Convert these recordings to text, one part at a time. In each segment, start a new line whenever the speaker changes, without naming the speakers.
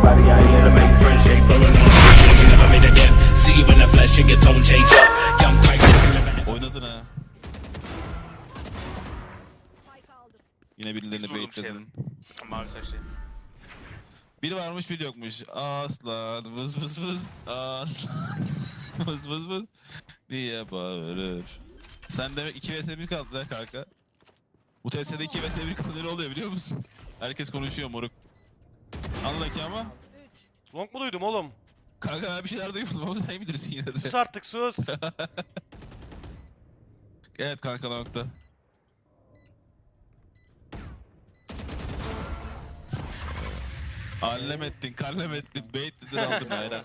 everybody out here to make friends, shake a You never meet again. See you in the flesh and your tone change.
Oynadın ha. Yine birilerini
Vurdum
baitledin.
Mavi saçlı.
Biri varmış biri yokmuş. Aslan vız vız vız. Aslan vız vız vız. Diye bağırır. Sen demek 2 vs 1 kaldı lan kanka. Bu TS'de 2 vs 1 kalınca ne oluyor biliyor musun? Herkes konuşuyor moruk. Anla ki ama.
Long mu duydum oğlum?
Kanka ben bir şeyler duydum ama sen bilirsin yine de.
Sus artık sus.
Evet kanka nokta. Allem ettin, kallem ettin, bait dedin aldın aynen.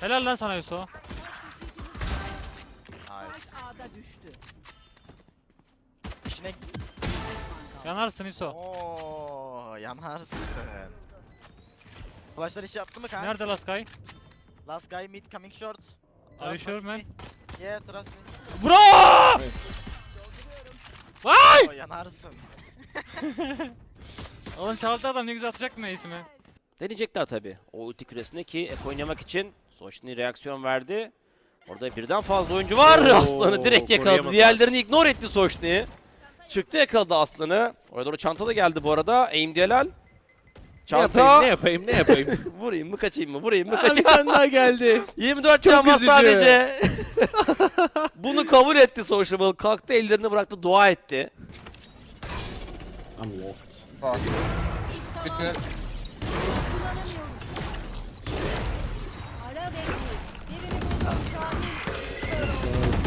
Helal lan sana Yusuf. Yanarsın Yusuf.
Ooo yanarsın. Flashlar iş yaptı mı kanka?
Nerede Last Guy?
Last guy mid coming short.
Are you sure man?
Yeah trust me.
Bro! Vay!
Oo yanarsın.
Oğlum çaldı adam ne güzel atacaktın ace'imi.
Deneyecekler tabi. O ulti küresinde ki ek oynamak için Soşni reaksiyon verdi. Orada birden fazla oyuncu var. Aslanı direkt yakaladı.
koruyamadılar.
Diğerlerini ignore etti Soşni. Çıktı yakaladı Aslan'ı. Oraya doğru çanta da geldi bu arada. Aim Delal.
Ne
Çanta.
yapayım, ne yapayım, ne yapayım?
vurayım mı kaçayım mı? Vurayım mı
Aa, bir
kaçayım
tane daha geldi.
24
Çok
can var
üzücü.
sadece. Bunu kabul etti Sociable. Kalktı ellerini bıraktı dua etti.
Ara bekli. Birini buldum. Şahin.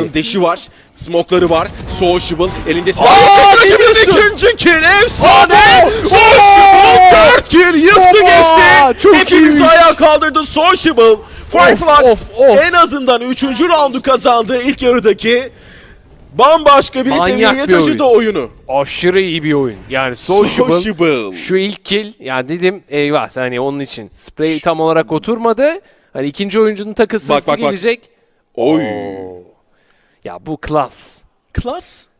Deşi var, smokları var, Sociable elinde silah. Rakibinin ikinci kill efsane! Sociable 4 kill yıktı geçti.
çok
Hepimizi
iyiymiş.
ayağa kaldırdı Sociable. Fireflux en azından 3. roundu kazandı ilk yarıdaki. Bambaşka bir
Manyak
seviyeye
bir
taşıdı oyunu.
Aşırı iyi bir oyun. Yani Sociable. şu ilk kill ya dedim eyvah hani onun için spray tam olarak oturmadı. Hani ikinci oyuncunun
bak.
gelecek.
Oy.
Ya bu klas.
Klas.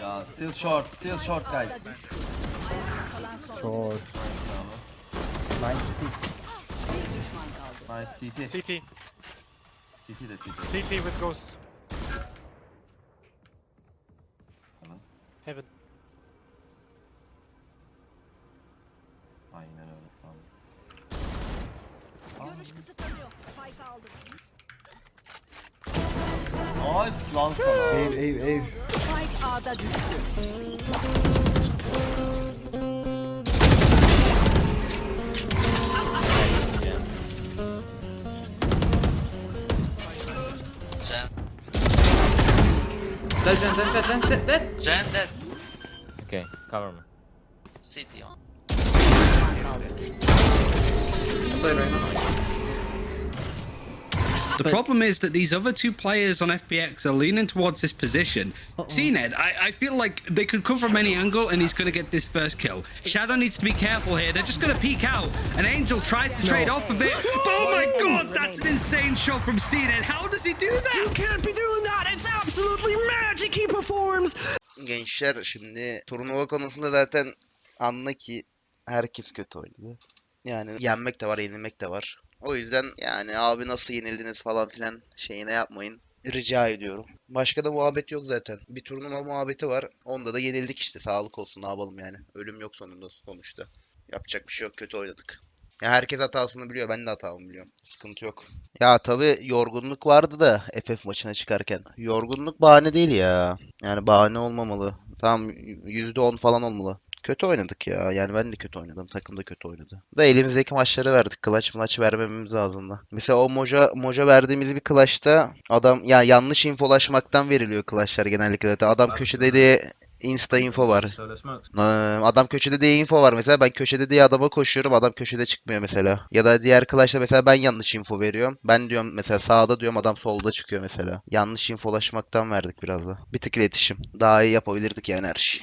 Yeah, still short, still short, guys.
Çok.
Nice CT.
CT.
CT de CT.
CT with ghosts.
Tamam.
Heaven.
Aynen öyle. Tamam.
Görüş kısıtlanıyor. Spike aldım.
Nice lan sana. Ev ev ev.
Spike A'da düştü.
Okay, cover me. City on.
The problem is that these other two players on FPX are leaning towards this position. CNED, I, I feel like they could come from any angle and he's going to get this first kill. Shadow needs to be careful here. They're just going to peek out. And Angel tries to trade off of it. Oh my oh. god, that's an insane shot from CNED. How does he do that? You can't be doing that. It's absolutely magic he performs.
Gençler şimdi turnuva konusunda zaten anla ki herkes kötü oynadı. Yani yenmek de var, yenilmek de var. O yüzden yani abi nasıl yenildiniz falan filan şeyine yapmayın. Rica ediyorum. Başka da muhabbet yok zaten. Bir turnuva muhabbeti var. Onda da yenildik işte. Sağlık olsun ne yapalım yani. Ölüm yok sonunda sonuçta. Yapacak bir şey yok. Kötü oynadık. Ya herkes hatasını biliyor. Ben de hatamı biliyorum. Sıkıntı yok. Ya tabi yorgunluk vardı da FF maçına çıkarken. Yorgunluk bahane değil ya. Yani bahane olmamalı. Tamam %10 falan olmalı. Kötü oynadık ya. Yani ben de kötü oynadım. Takım da kötü oynadı. Da elimizdeki maçları verdik. Clutch maç vermememiz lazımdı. Mesela o Moja, Moja verdiğimiz bir clutch'ta adam ya yanlış infolaşmaktan veriliyor clutch'lar genellikle. zaten. Adam köşede diye insta info var. Ee, Adam köşede diye info var mesela ben köşede diye adama koşuyorum adam köşede çıkmıyor mesela. Ya da diğer Clash'ta mesela ben yanlış info veriyorum. Ben diyorum mesela sağda diyorum adam solda çıkıyor mesela. Yanlış infolaşmaktan verdik biraz da. Bir tık iletişim. Daha iyi yapabilirdik yani her şeyi.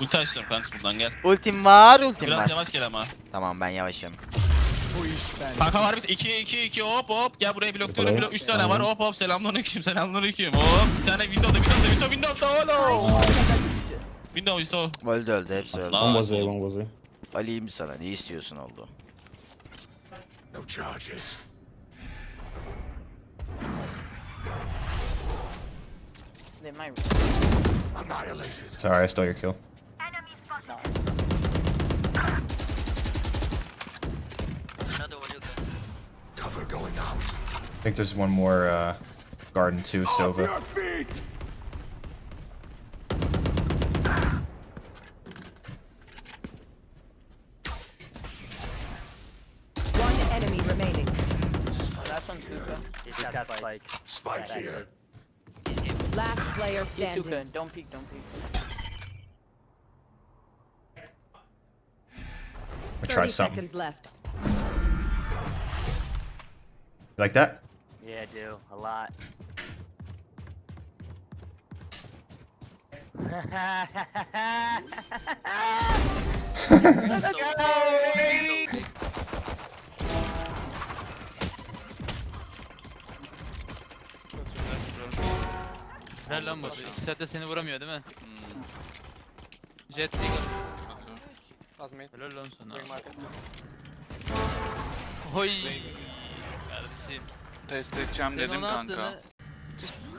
Ulti açacağım Pens buradan gel.
Ultim var, ultim
Biraz
var.
yavaş gel ama.
Tamam ben yavaşım.
Kanka var bir 2 2 2 hop hop gel buraya blokluyorum blok 3 tane var hop hop selamünaleyküm selamünaleyküm hop bir tane window'da window'da window'da window'da oğlum. Window window.
Öldü öldü hepsi öldü.
Allah oğlum.
Ali'yim sana ne istiyorsun oldu.
Sorry, I stole your kill. No, Another one, okay. Cover going out. I think there's one more uh, garden too, Off
Silva. Spike. Spike here. Last player standing.
Don't peek, don't peek.
I try
30
something.
seconds left.
Like that?
Yeah, I do. A lot.
Helal lan bu. İki saatte seni vuramıyor değil mi? Hmm. Jet Eagle. Helal lan sana. Oy. Kardeşim.
Test edeceğim
Sen onu attığını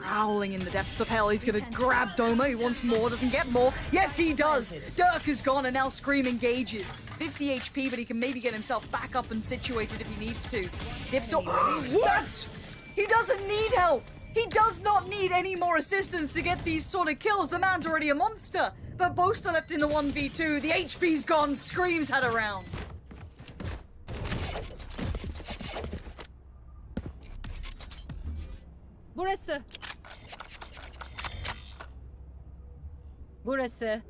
Prowling in the depths of hell. He's gonna grab Doma. He wants more, doesn't get more. Yes, he does. Dirk is gone, and now Scream engages. 50 HP, but he can maybe get himself back up and situated if he needs to. Dips. Oh, what? He doesn't need help. He does not need any more assistance to get these sort of kills. The man's already a monster. But Boaster left in the 1v2. The HP's gone. Scream's had a round. Burası. Burası.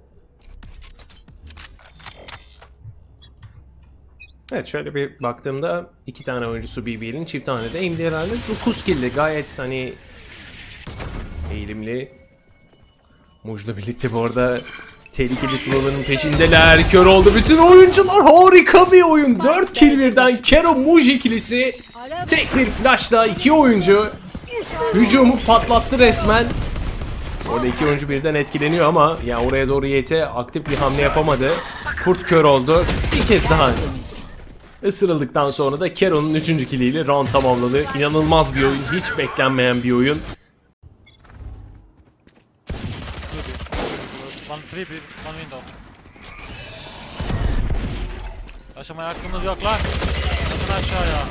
Evet şöyle bir baktığımda iki tane oyuncusu BBL'in çift tane de aim'li herhalde. 9 kill'li gayet hani eğilimli. Muj'la birlikte bu arada tehlikeli suların peşindeler. Kör oldu bütün oyuncular. Harika bir oyun. 4 kill birden Kero Muj ikilisi. Tek bir flashla iki oyuncu hücumu patlattı resmen. Orada iki oyuncu birden etkileniyor ama ya oraya doğru YT aktif bir hamle yapamadı. Kurt kör oldu. Bir kez daha Isırıldıktan sonra da Kero'nun 3. kiliyle round tamamladı. İnanılmaz bir oyun. Hiç beklenmeyen bir oyun.
One three bir, one window. Aşamaya hakkımız yok lan. Yakın aşağıya.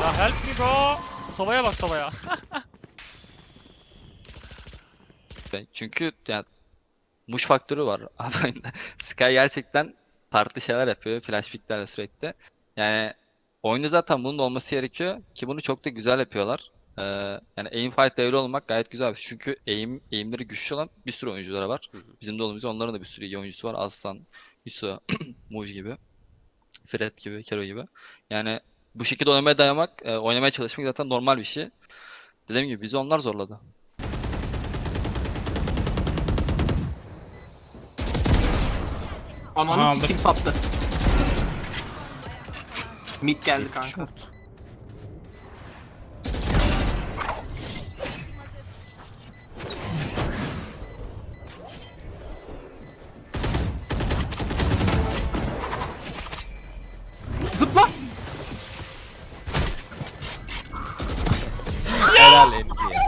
Ya help me bro. Sobaya bak sobaya.
Çünkü yani muş faktörü var abi. Sky gerçekten farklı şeyler yapıyor flash picklerle sürekli. Yani oyunda zaten bunun olması gerekiyor ki bunu çok da güzel yapıyorlar. Ee, yani aim fight devre olmak gayet güzel bir şey. Çünkü aim, aimleri güçlü olan bir sürü oyuncuları var. Bizim de olduğumuz onların da bir sürü iyi oyuncusu var. Aslan, Yusuf, Muj gibi, Fred gibi, Kero gibi. Yani bu şekilde oynamaya dayamak, e, oynamaya çalışmak zaten normal bir şey. Dediğim gibi bizi onlar zorladı.
Ananı sikim sattı. Mid geldi kanka.
Helal Enki ya.